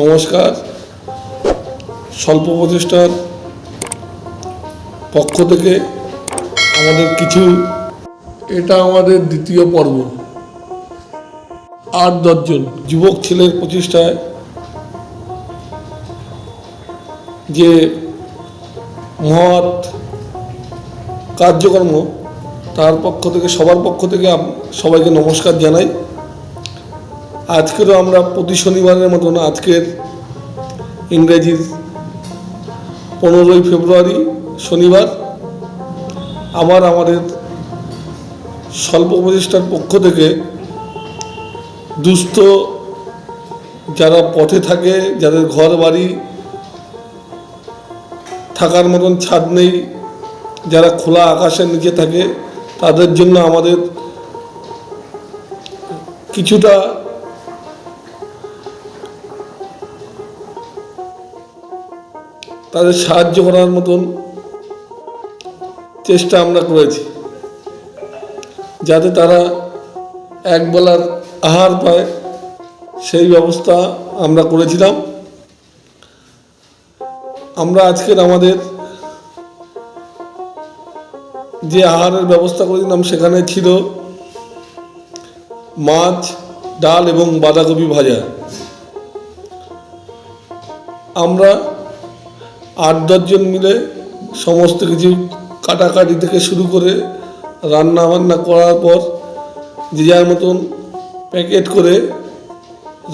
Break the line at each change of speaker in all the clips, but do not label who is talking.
নমস্কার। স্বল্প প্রচেষ্টার পক্ষ থেকে আমাদের কিছু, এটা আমাদের দ্বিতীয় পর্ব। আট দশজন যুবক ছেলের প্রচেষ্টায় যে মহৎ কার্যক্রম তার পক্ষ থেকে, সবার পক্ষ থেকে সবাইকে নমস্কার জানাই। আজকেরও আমরা প্রতি শনিবারের মতন আজকের ইংরেজির পনেরোই ফেব্রুয়ারি শনিবার আবার আমাদের স্বল্প প্রচেষ্টার পক্ষ থেকে দুস্থ যারা পথে থাকে, যাদের ঘর বাড়ি থাকার মতন ছাদ নেই যারা খোলা আকাশের নিচে থাকে, তাদের জন্য আমাদের কিছুটা তাদের সাহায্য করার মতন চেষ্টা আমরা করেছি। যাতে তারা এক একবেলার আহার পায়, সেই ব্যবস্থা আমরা করেছিলাম। আমরা আজকের আমাদের যে আহারের ব্যবস্থা করেছিলাম সেখানে ছিল মাছ, ডাল এবং বাঁধাকপি ভাজা। আমরা আট দশজন মিলে সমস্ত কিছু কাটাকাটি থেকে শুরু করে রান্না বান্না করার পর যে যার মতন প্যাকেট করে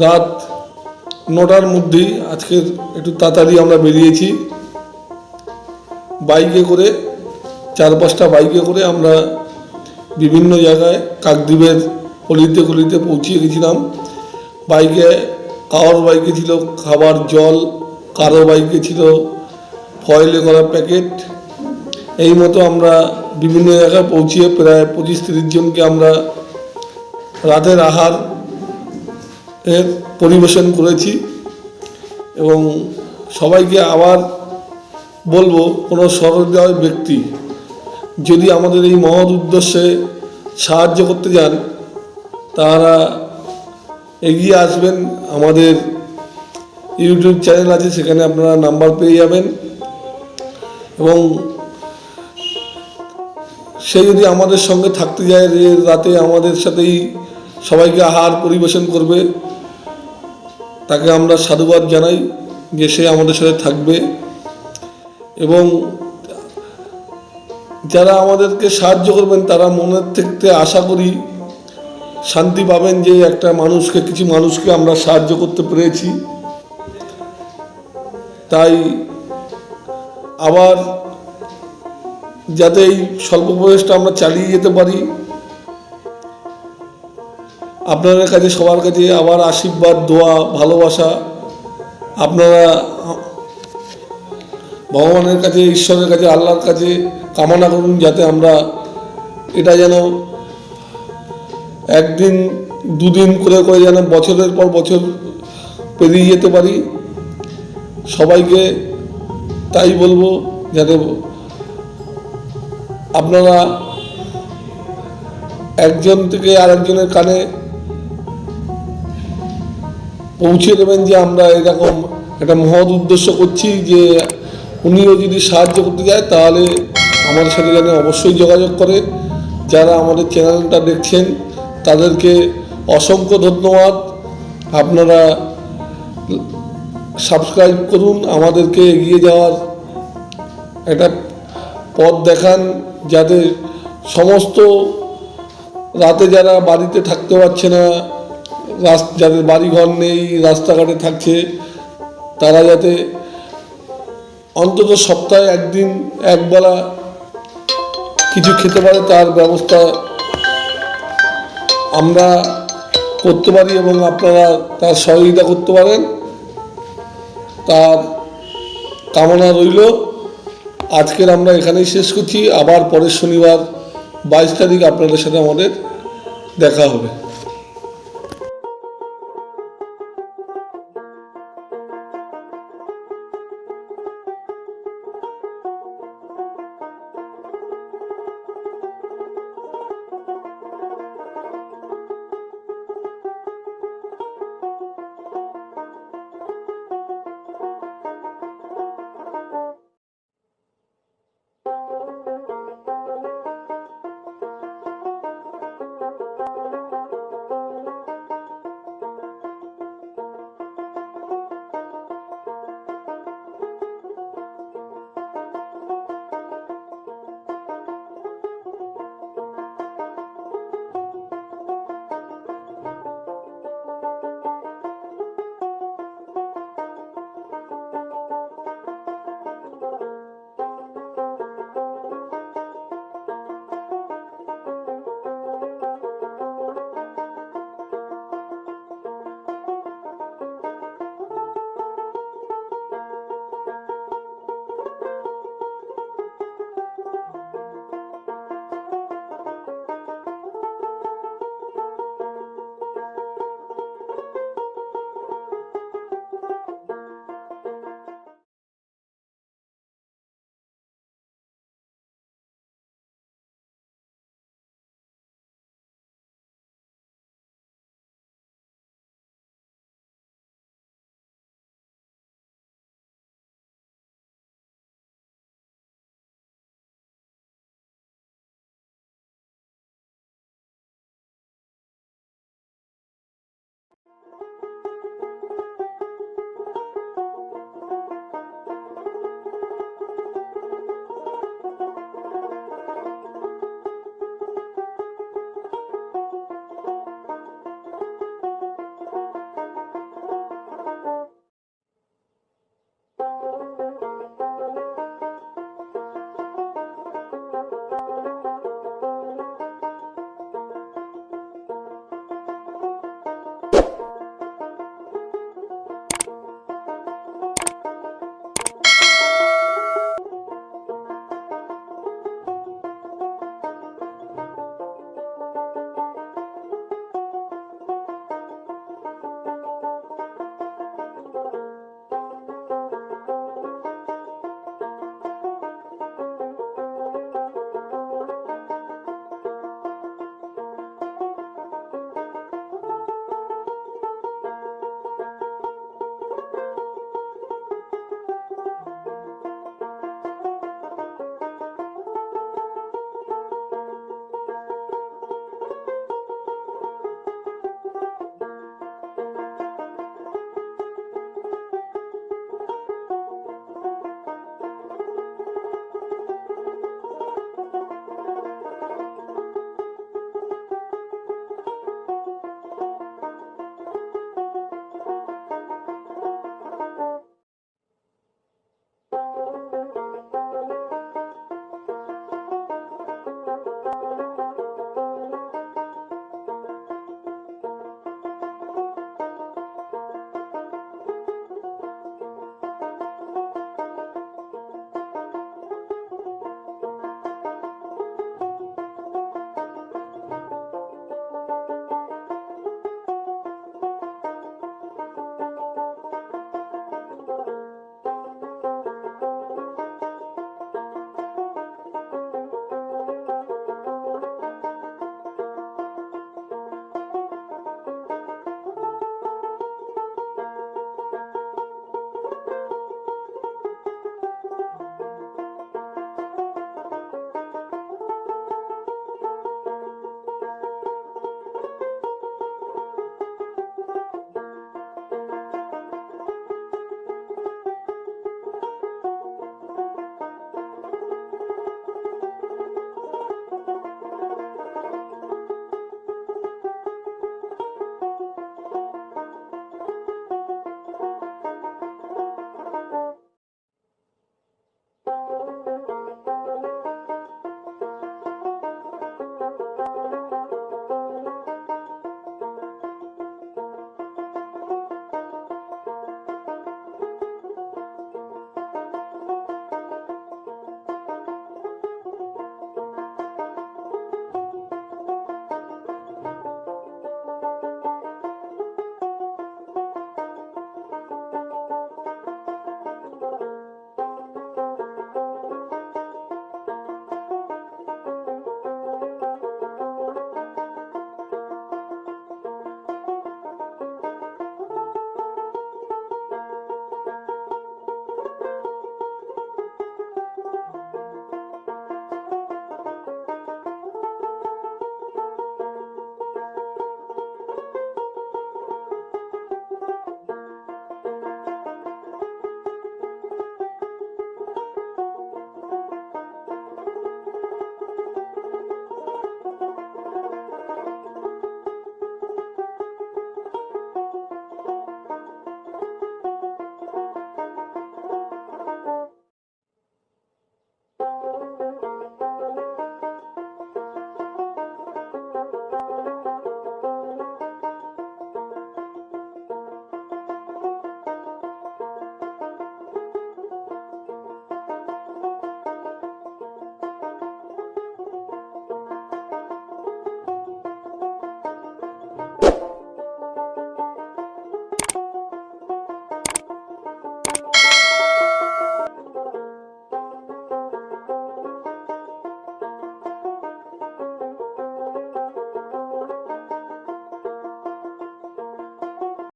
রাত নটার মধ্যেই আজকের একটু তাড়াতাড়ি আমরা বেরিয়েছি। বাইকে করে চার পাঁচটা বাইকে করে আমরা বিভিন্ন জায়গায় কাকদ্বীপের গলিতে গলিতে পৌঁছিয়ে গেছিলাম। বাইকে কারোর বাইকে ছিল, খাবার জল, কারও বাইকে ছিল, ফয়েলে করা প্যাকেট। এই মতো আমরা বিভিন্ন জায়গায় পৌঁছিয়ে প্রায় পঁচিশ তিরিশ জনকে আমরা রাতের আহার এর পরিবেশন করেছি এবং সবাইকে আবার বলব, কোনো সহৃদয় ব্যক্তি যদি আমাদের এই মহৎ উদ্দেশ্যে সাহায্য করতে যান তারা এগিয়ে আসবেন। আমাদের ইউটিউব চ্যানেল আছে, সেখানে আপনারা নাম্বার পেয়ে যাবেন। এবং সে যদি আমাদের সঙ্গে থাকতে যায় রাতে আমাদের সাথেই সবাইকে আহার পরিবেশন করবে, তাকে আমরা সাধুবাদ জানাই যে সে আমাদের সাথে থাকবে। এবং যারা আমাদেরকে সাহায্য করবেন, তারা মনের থেকে আশা করি শান্তি পাবেন যে একটা মানুষকে, কিছু মানুষকে আমরা সাহায্য করতে পেরেছি। তাই আবার যাতে এই স্বল্প বয়সটা আমরা চালিয়ে যেতে পারি, আপনাদের কাছে, সবার কাছে আবার আশীর্বাদ, দোয়া, ভালোবাসা। আপনারা ভগবানের কাছে, ঈশ্বরের কাছে, আল্লাহর কাছে কামনা করুন যাতে আমরা এটা যেন একদিন, দুদিন করে করে যেন বছরের পর বছর পেরিয়ে যেতে পারি। সবাইকে তাই বলব যাতে আপনারা একজন থেকে আরেকজনের কানে পৌঁছে দেবেন যে আমরা এরকম একটা মহৎ উদ্দেশ্য করছি যে উনিও যদি সাহায্য করতে যায় তাহলে আমাদের সাথে যেন অবশ্যই যোগাযোগ করে। যারা আমাদের চ্যানেলটা দেখছেন, তাদেরকে অসংখ্য ধন্যবাদ। আপনারা সাবস্ক্রাইব করুন, আমাদেরকে এগিয়ে যাওয়ার একটা পথ দেখান, যাতে সমস্ত রাতে যারা বাড়িতে থাকতে পারছে না যাদের বাড়ি ঘর নেই, রাস্তাঘাটে থাকছে, তারা যাতে অন্তত সপ্তাহে একদিন, একবেলা কিছু খেতে পারে, তার ব্যবস্থা আমরা করতে পারি এবং আপনারা তার সহযোগিতা করতে পারেন। তার কামনা রইল। আজকের আমরা এখানেই শেষ করছি। আবার পরের শনিবার বাইশ তারিখ আপনাদের সাথে আমাদের দেখা হবে।